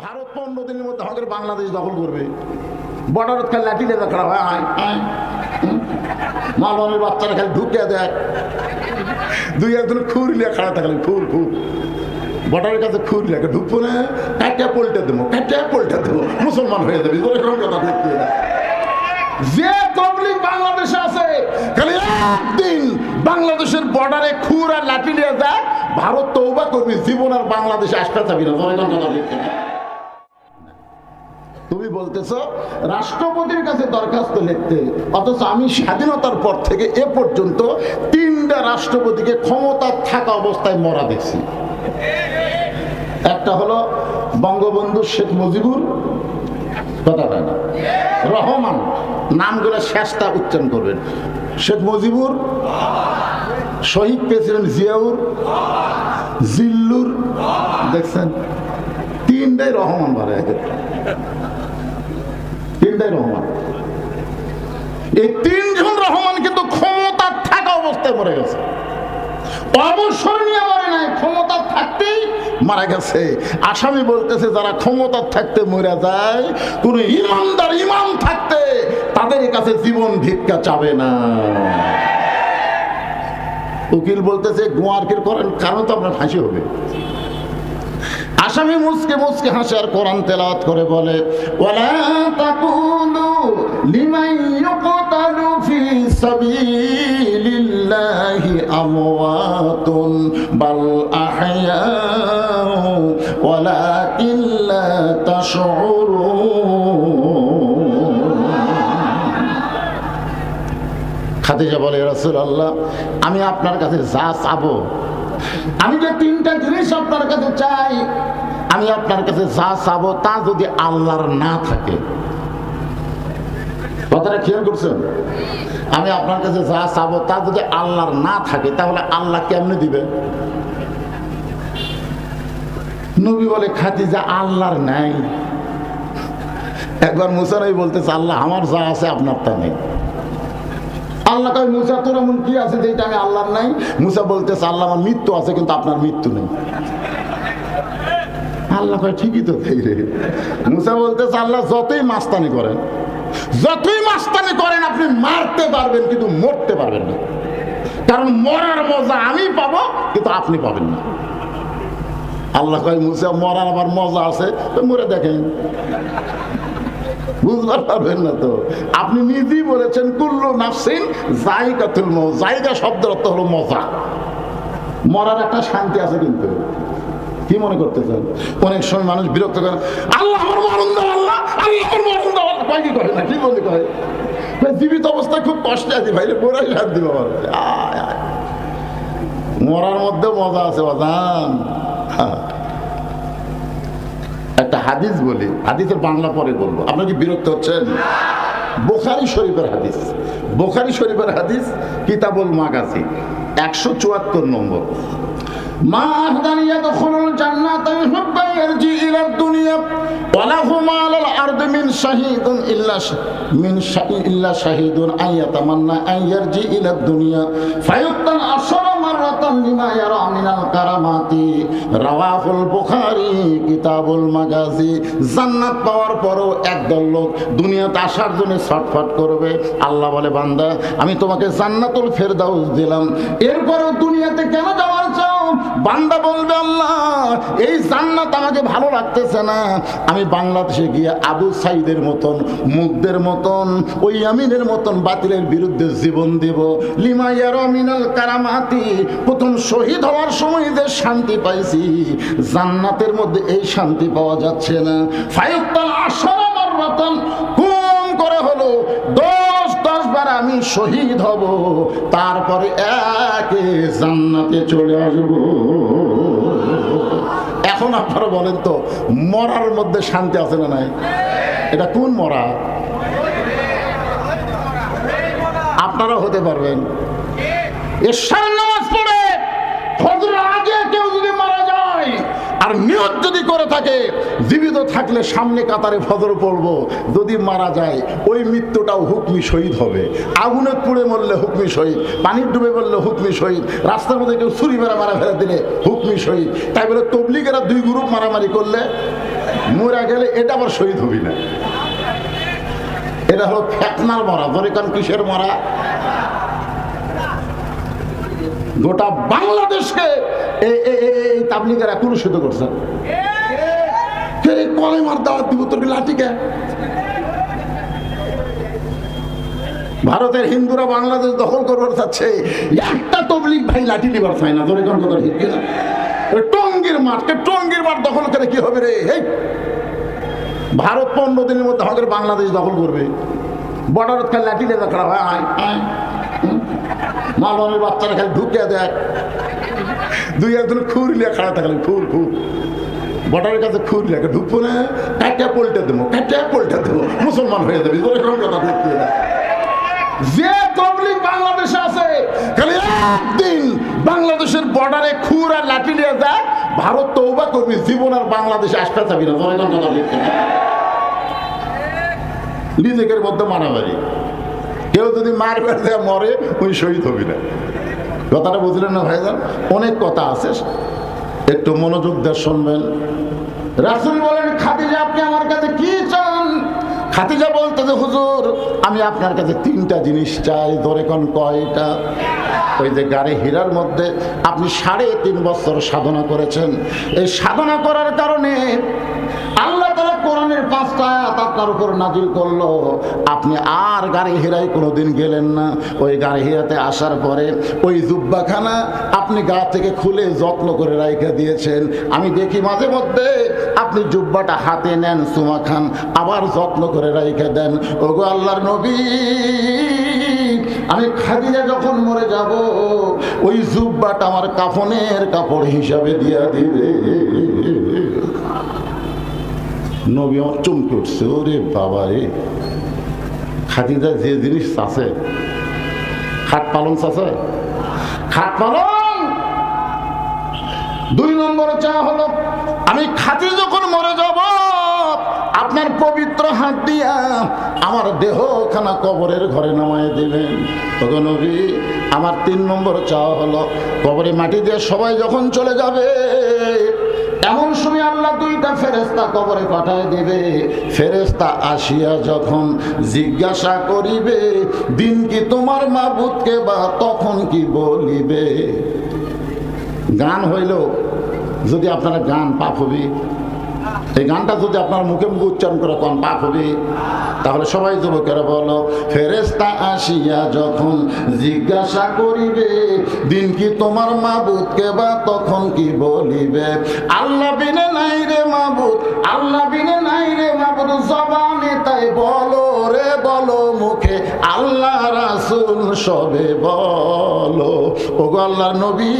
ভারত পনেরো দিনের মধ্যে আমাদের বাংলাদেশ দখল করবে। বর্ডারত খালি লাঠি লেগে খারাপ হয় আয়, আয়, হুম। মালবানের বাচ্চারা খালি ঢুকে দেয়। দুই একজন খুর লিয়ে খাড়া থাকলে খুর খুর। বর্ডারের কাছে খুর লেগে ঢুকবো না কাটিয়া পল্টে দেবো কাটিয়া পল্টে দেবো। মুসলমান হয়ে যাবে এরকম কথা দেয় যে তবলিগ বাংলাদেশে আছে খালি একদিন বাংলাদেশের বর্ডারে খুর আর লাঠি নিয়ে যায় ভারত তৌবা করবি জীবন আর বাংলাদেশে আসতে যাবি না। তুমি বলতেছো, রাষ্ট্রপতির কাছে দরখাস্ত লিখতে, অথচ আমি স্বাধীনতার পর থেকে এ পর্যন্ত তিনটা রাষ্ট্রপতিকে ক্ষমতা থাকা অবস্থায় মরা দেখছি। একটা হলো বঙ্গবন্ধু শেখ মুজিবুর, কথা না? রহমান, নামগুলো শেষটা উচ্চারণ করবেন। শেখ মুজিবুর, শহীদ প্রেসিডেন্ট জিয়াউর, জিল্লুর, দেখছেন? তিনটাই রহমান বারে রহমান। এই তিনজন রহমান কিন্তু থাকা অবস্থায় মরে গেছে। আসামি বলতেছে, যারা ক্ষমতা থাকতে মরে যায়, কোন ইমানদার ইমাম থাকতে তাদের কাছে জীবন ভিক্ষা চাবে না। উকিল বলতেছে গোয়ারকের করেন, কারণ তো আপনার হাসি হবে। আসামি মুসকে মুসকে হাসে আর কোরআন তেলাওয়াত করে বলে, ওয়ালা বাল খাদিজা বলে রাসূল আল্লাহ আমি আপনার কাছে যা চাবো আমি যে তিনটা জিনিস আপনার কাছে চাই, আমি আপনার কাছে যা চাবো তা যদি আল্লাহর না থাকে। কথাটা খেয়াল করছেন? আমি আপনার কাছে যা চাবো তা যদি আল্লাহর না থাকে, তাহলে আল্লাহ কেমনে দিবে? নবী বলে খাতি যা আল্লাহর নাই। একবার মুসারাই বলতেছে, আল্লাহ, আমার যা আছে আপনার তা নেই। আল্লাহ কয়, মুসা, তোর এমন কি আছে যেটা আমি আল্লাহর নাই? মুসা বলতেছে, আল্লাহ আমার মৃত্যু আছে, কিন্তু আপনার মৃত্যু নেই। আল্লাহ কয়, ঠিকই তো তাই রে। মুসা বলতেছে, আল্লাহ যতই মাস্তানি করেন, যতই মাস্তানি করেন, আপনি মারতে পারবেন, কিন্তু মরতে পারবেন না। কারণ মরার মজা আমি পাবো, কিন্তু আপনি পাবেন না। আল্লাহ কয়, মুসা, মরার আবার মজা আছে, তো মরে দেখেন। বুঝতে পারবেন না তো। আপনি নিজেই বলেছেন, কুল্লু নাফসিন জায়গাতুল মৌ জায়গা শব্দের অর্থ হলো মজা। মরার একটা শান্তি আছে কিন্তু। কি মনে করতেছেন? অনেক সময় মানুষ বিরক্ত করে, আল্লাহ আমার মরণ দাও, আল্লাহ আল্লাহ আমার মরণ দাও। আল্লাহ কি করে না, কি বলে কয়? জীবিত অবস্থায় খুব কষ্টে আছি ভাই রে মোরাই শান্তি বাবার মরার মধ্যে মজা আছে বাজান হ্যাঁ একটা হাদিস বলি, হাদিসের বাংলা পরে বলব। আপনার কি বিরক্ত হচ্ছেন? বোখারি শরীফের হাদিস। বোখারি শরীফের হাদিস কিতাবুল মাগাজি, একশো চুয়াত্তর নম্বর। জান্নাতা পাওয়ার পরও একদল লোক দুনিয়াতে আসার জন্য ছটফট করবে। আল্লাহ বলে, বান্দা, আমি তোমাকে জান্নাতুল ফেরদাউস দিলাম। এরপরও দুনিয়াতে কেন যাওয়ার চাও বান্দা বলবে, আল্লাহ, এই জান্নাত আমাকে ভালো লাগতেছে না। আমি বাংলাদেশে গিয়ে আবু সাইদের মতন মুগ্ধের মতন, ওই আমিনের মতন বাতিলের বিরুদ্ধে জীবন দেব। লিমাইয়ার মিনাল কারামাতি, প্রথম শহীদ হওয়ার সময় যে শান্তি পাইছি, জান্নাতের মধ্যে এই শান্তি পাওয়া যাচ্ছে না। ফায়ুক্তাল আসর আমার রতন কম করে হলো। দশ দশ বার আমি শহীদ হব, তারপরে একে জান্নাতে চলে আসব। এখন আপনারা বলেন তো, মরার মধ্যে শান্তি আছে না নাই? এটা কোন মরা? আপনারা হতে পারবেন। আগে কেউ যদি মারা যায়, আর নিয়ত যদি করে থাকে জীবিত থাকলে সামনে কাতারে ফজর পড়ব। যদি মারা যায়, ওই মৃত্যুটাও হুকমি শহীদ হবে। আগুনে পুড়ে মরলে হুকমি শহীদ, পানির ডুবে মরলে হুকমি শহীদ, রাস্তার মধ্যে কেউ ছুরি মেরা মারা ফেলে দিলে হুকমি শহীদ। তাই বলে তবলিগেরা দুই গ্রুপ মারামারি করলে মরা গেলে এটা আবার শহীদ হবি না। এটা হলো ফেতনার মরা, ধরে কারণ কিসের মরা? গোটা বাংলাদেশকে এই তাবলিগেরা কুলুষিত করছে। কলেমার দাওয়াত দিব, তোর ভারতের হিন্দুরা বাংলাদেশ দখল করবার চাচ্ছে। একটা তবলিগ ভাই লাঠি নিবার চায় না কথা ঠিক? টঙ্গির মাঠকে টঙ্গির মাঠ দখল করে কি হবে রে? ভারত পনেরো দিনের মধ্যে আমাদের বাংলাদেশ দখল করবে। বর্ডারত খালি লাঠি লেগে খারাপ হয় হুম। বাচ্চারা খালি ঢুকে দেখ দুই একজন খুর লিয়ে খাড়া থাকলে খুর খুর। বর্ডারের কাছে খুর লেগে ঢুকবো না কাটিয়া পল্টে দেবো কাটিয়া পল্টে দেবো। মুসলমান হয়ে যাবে এরকম কথা ঢুকিয়ে দেয় যে তবলিগ বাংলাদেশে আছে, খালি একদিন বাংলাদেশের বর্ডারে খুর আর লাঠি নিয়ে যায়, ভারত তৌবা করবি, জীবন আর বাংলাদেশে আসতে চাবি না তোমার কথা লিখছে না নিজেকের মধ্যে মারামারি। কেউ যদি মার বেড়ে মরে ওই শহীদ হবি না। কথাটা বুঝলেন না ভাইজান? অনেক কথা আছে। একটু মনোযোগ দিয়ে শুনবেন। রাসুল বলেন, খাদিজা, আপনি আমার কাছে কি চান? খাদিজা বলতে যে হুজুর, আমি আপনার কাছে তিনটা জিনিস চাই। ধরে কোন কয়টা? ওই যে গাড়ি হীরার মধ্যে আপনি সাড়ে তিন বছর সাধনা করেছেন। এই সাধনা করার কারণে আল্লাহ পাঁচটা আয়াত আপনার উপর নাজিল করল। আপনি আর গাড়ি হেরাই কোনোদিন গেলেন না। ওই গাড়ি হেরাতে আসার পরে ওই জুব্বাখানা আপনি গা থেকে খুলে যত্ন করে রাইখে দিয়েছেন। আমি দেখি মাঝে মধ্যে আপনি জুব্বাটা হাতে নেন, সুমা খান, আবার যত্ন করে রাইখে দেন। ওগো আল্লাহর নবী, আমি খাদিজা যখন মরে যাব, ওই জুব্বাটা আমার কাফনের কাপড় হিসাবে দিয়া দিবে। নবী আমার চমকে উঠছে, ওরে বাবা রে। খাদিজা যে জিনিস আছে, খাট পালন আছে? খাট পালন দুই নম্বরে চা হলো, আমি খাতি যখন মরে যাব, আপনার পবিত্র হাত দিয়া আমার দেহ খানা কবরের ঘরে নামায় দিবেন। তখন আমার তিন নম্বর চাওয়া হলো, কবরে মাটি দিয়ে সবাই যখন চলে যাবে, এমন সময় আল্লাহ ফেরেস্তা কবরে পাঠায় দিবে। ফেরেস্তা আসিয়া যখন জিজ্ঞাসা করিবে, দিন কি তোমার মা মাবুদকে বা তখন কি বলিবে? গান হইল যদি আপনারা গান পাপ এই গানটা যদি আপনার মুখে মুখে উচ্চারণ করে কোন পাপ হবে, তাহলে সবাই যুবকেরা বলো ফেরেস্তা আসিয়া যখন জিজ্ঞাসা করিবে, দিন কি তোমার মাবুদকে বা তখন কি বলিবে? আল্লাহ বিনে নাই রে মাবুদ, আল্লাহ বিনে নাই রে মাবুদ, জবানে তাই বলো। বলো মুখে, আল্লাহ রাসুল সবে বলো। ওগো আল্লাহ নবী,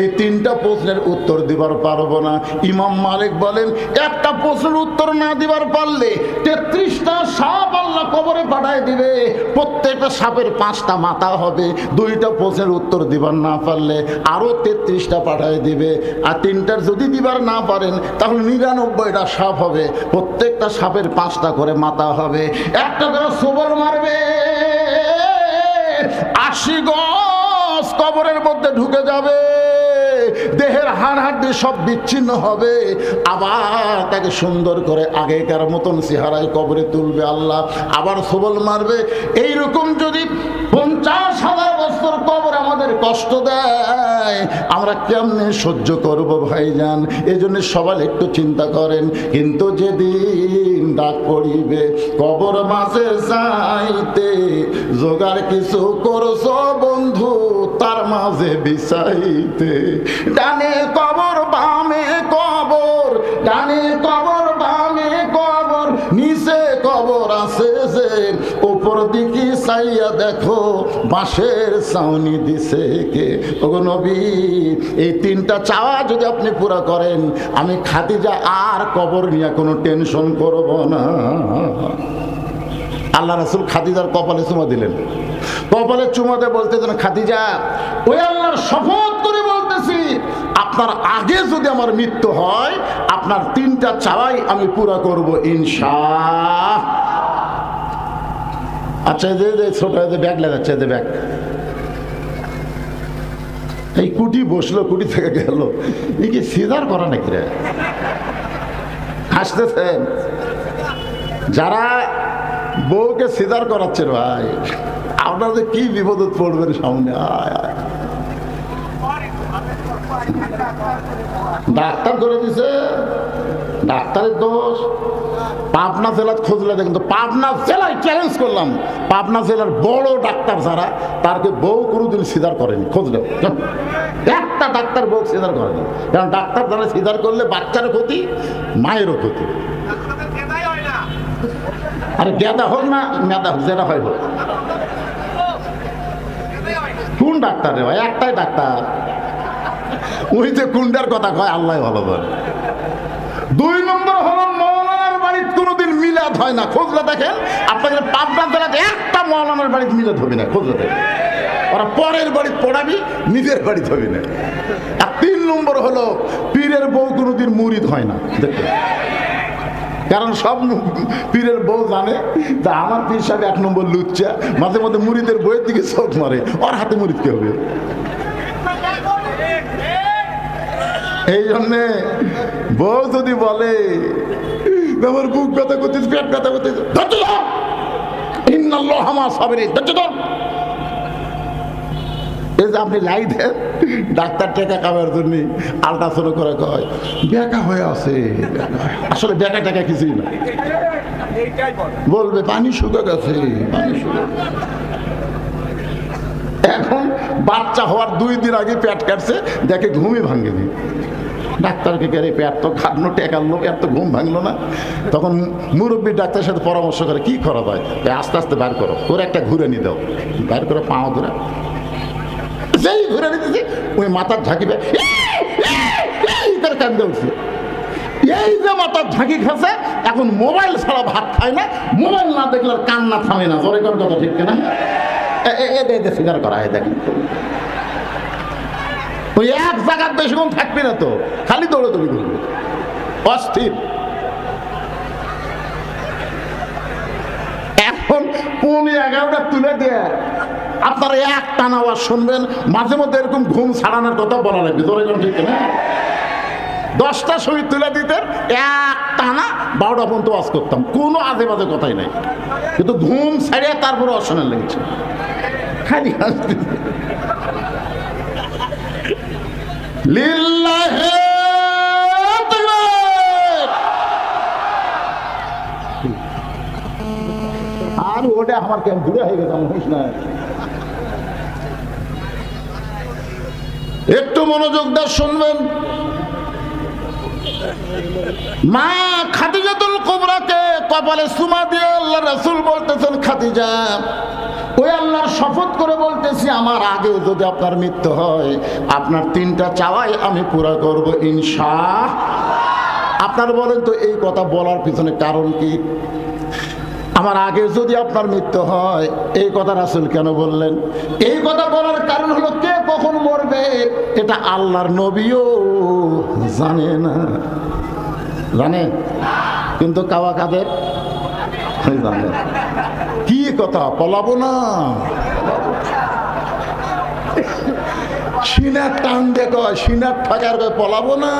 এই তিনটা প্রশ্নের উত্তর দিবার পারব না। ইমাম মালিক বলেন, একটা প্রশ্নের উত্তর না দিবার পারলে তেত্রিশটা সাপ আল্লাহ কবরে পাঠায় দিবে। প্রত্যেকটা সাপের পাঁচটা মাথা হবে। দুইটা প্রশ্নের উত্তর দিবার না পারলে আরও তেত্রিশটা পাঠায় দিবে। আর তিনটার যদি দিবার না পারেন, তাহলে নিরানব্বইটা সাপ হবে। প্রত্যেকটা সাপের পাঁচটা করে মাথা হবে। একটা করে সবল মারবে। আশি গজ কবরের মধ্যে ঢুকে যাবে। দেহের হাড় সব বিচ্ছিন্ন হবে। আবার তাকে সুন্দর করে আগেকার মতন চেহারায় কবরে তুলবে আল্লাহ। আবার সবল মারবে। এইরকম যদি পঞ্চাশ হাজার বছর কবর আমাদের কষ্ট দেয়। আমরা কেমনে সহ্য করব ভাইজান? এই জন্য সবাই একটু চিন্তা করেন। কিন্তু যেদিন ডাক পড়িবে, কবর মাঝে যাইতে জোগাড় কিছু করছ বন্ধু, তার মাঝে বিছাইতে। ডানে কবর, বামে কবর, ডানে কবর, বামে কবর, নিচে কবর আছে যে উপর দিকে চাইয়া দেখো, বাঁশের ছাউনি দিছে কে? ওগো নবী, এই তিনটা চাওয়া যদি আপনি পুরা করেন, আমি খাদিজা আর কবর নিয়ে কোনো টেনশন করব না। আল্লাহ রাসুল খাদিজার কপালে চুমা দিলেন। কপালে চুমা চুমাতে বলতেছেন, খাদিজা, ওই আল্লাহর শপথ করে বলতেছি, আপনার আগে যদি আমার মৃত্যু হয়, আপনার তিনটা চাওয়াই আমি পুরা করব ইনশা আচ্ছা এই ছোট, এই ব্যাগ লাগাচ্ছে যে ব্যাগ। এই কুটি বসল, কুটি থেকে গেল। এই কি সিজার করা নাকি রে? হাসতেছেন যারা বউকে সিদার করাচ্ছেন ভাই, আপনারা যে কি বিপদত পড়বেন সামনে? ডাক্তার করে দিছে, ডাক্তারের দোষ। পাবনা জেলার খুঁজলে দেখেন তো পাবনা জেলায় চ্যালেঞ্জ করলাম। পাবনা জেলার বড় ডাক্তার যারা, তারকে বউ কোনোদিন সিদার করেনি। খুঁজলে একটা ডাক্তার বউ সিদার করেনি। কারণ ডাক্তার যারা সিদার করলে বাচ্চারও ক্ষতি, মায়েরও ক্ষতি। আরে গেদা হোক না মেদা হোক, যেটা হয় কোন ডাক্তার রে ভাই? একটাই ডাক্তার। ওই যে কুন্ডার কথা কয়, আল্লাহ ভালো বলে দুই নম্বর হলো মৌলানার বাড়িতে কোনোদিন মিলাদ হয় না? খোঁজলে দেখেন আপনাদের পাবনা জেলাতে একটা মৌলানার বাড়িতে মিলাদ হবে না খোঁজলে দেখেন ওরা পরের বাড়ি পড়াবি, নিজের বাড়ি হবে না। আর তিন নম্বর হলো, পীরের বউ কোনোদিন মুরিদ হয় না। দেখতে কারণ সব পীরের বউ জানে যে আমার পীর সাহেব এক নম্বর লুচ্চা, মাঝে মধ্যে মুড়িদের বইয়ের দিকে চোখ মারে, ওর হাতে মুড়িদ কে হবে? এই জন্যে বউ যদি বলে আমার বুক ব্যথা করতেছে পেট ব্যথা করতেছে ধৈর্য ধর! ইন্নাল্লাহ আমার সাবেরে। ধৈর্য ধর! এই যে আপনি লাই ডাক্তার টেকা খাওয়ার জন্য আল্ট্রাসাউন্ড করে কয় বেকা হয়ে আছে। আসলে বেকা টেকা কিছুই না। বলবে, পানি শুকে গেছে, পানি শুকে এখন বাচ্চা হওয়ার দুই দিন আগে পেট কাটছে, দেখে ঘুমই ভাঙেনি। ডাক্তারকে কেড়ে পেট তো খাটলো টেকালো পেট তো ঘুম ভাঙলো না তখন মুরব্বী ডাক্তারের সাথে পরামর্শ করে কি করা যায় আস্তে আস্তে বার করো করে একটা ঘুরে নি দাও বার করো পাও ধরে যেই ঘুরে নিতেছে ওই মাথার ঝাঁকিবে করে কান্দে উঠছে এই যে মাথার ঝাঁকি খাচ্ছে এখন মোবাইল ছাড়া ভাত খায় না মোবাইল না দেখলে কান্না থামে না জোরে কোন কথা ঠিক না এদের স্বীকার করা হয় দেখেন ওই এক জায়গার বেশিক্ষণ থাকবে না তো, খালি দৌড়াদৌড়ি করবি। অস্থির। এখন পৌনে এগারোটা তুলে দিয়ে আপনারা এক টানা আওয়াজ শুনবেন, মাঝে মধ্যে এরকম ঘুম ছাড়ানোর কথা বলা লাগবে। তোর এখন ঠিক না দশটা শহীদ তুলে দিতেন এক টানা বারোটা পর্যন্ত ওয়াজ করতাম। কোনো আজে বাজে কথাই নাই। কিন্তু ঘুম ছাড়িয়ে তারপরে অশনের লেগেছে। খালি লিল্লাহে আর ওটা আমার কেমন দূরে হয়ে গেছে আমার না। একটু মনোযোগ দিয়ে শুনবেন। মা খাদিজাতুল কুবরাকে কপালে সুমা দিয়ে আল্লাহ রাসূল বলতেছেন খাদিজা ওই শপথ করে বলতেছি, আমার আগেও যদি আপনার মৃত্যু হয়, আপনার তিনটা চাওয়াই আমি পুরা করব ইনশা আপনার বলেন তো, এই কথা বলার পিছনে কারণ কি? আমার আগে যদি আপনার মৃত্যু হয়, এই কথা রাসুল কেন বললেন? এই কথা বলার কারণ হলো, কে কখন মরবে? এটা আল্লাহর নবীও জানে না। জানে? কিন্তু কাওয়া কাদের? জানে। কথা, পলাবো না। সিনার টান দেখ সিনার কয়, পলাবো না।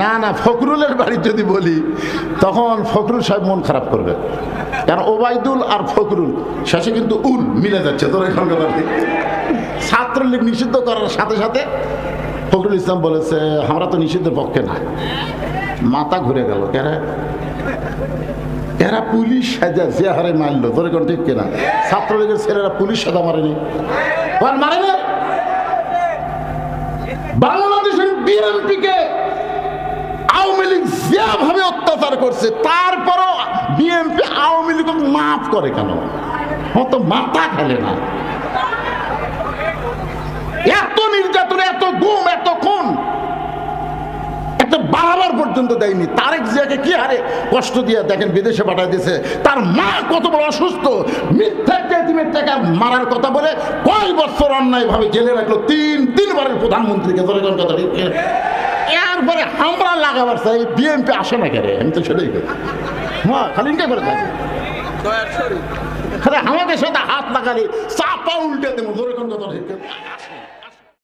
না না, ফখরুলের বাড়ি যদি বলি, তখন ফখরুল সাহেব মন খারাপ করবে। কারণ ওবায়দুল আর ফখরুল, শেষে কিন্তু উল মিলে যাচ্ছে, তোর এখন কথা ছাত্রলীগ নিষিদ্ধ করার সাথে সাথে ফখরুল ইসলাম বলেছে, আমরা তো নিষিদ্ধের পক্ষে না। মাথা ঘুরে গেল কেরা এরা পুলিশ সাজা, যে হারে মারলো তোর এখন ঠিক কিনা? ছাত্রলীগের ছেলেরা পুলিশ সাজা মারেনি। আর মারে না। বাংলাদেশের বিএনপিকে আওয়ামী লীগ যেভাবে অত্যাচার করছে, তারপরও বিএনপি আওয়ামী লীগ মাফ করে কেন? অত মাথা খেলে না। এত নির্যাতন, এত গুম, এত খুন। বাড়াবার পর্যন্ত দেয়নি। তারেক জিয়াকে কি হারে কষ্ট দিয়ে দেখেন বিদেশে পাঠায় দিয়েছে। তার মা কত বড় অসুস্থ, মিথ্যা কেতিমের টাকা মারার কথা বলে কয় বছর অন্যায় ভাবে জেলে রাখল? তিন, তিনবারের প্রধানমন্ত্রীকে ধরে কথা এরপরে আমরা লাগাবার চাই, বিএনপি আসে না কেন আমি তো সেটাই করি। হ্যাঁ খালি ইনকে করে থাকি আমাদের সাথে হাত লাগালে চাপা উল্টে দেবো, ধরে কোন কথা?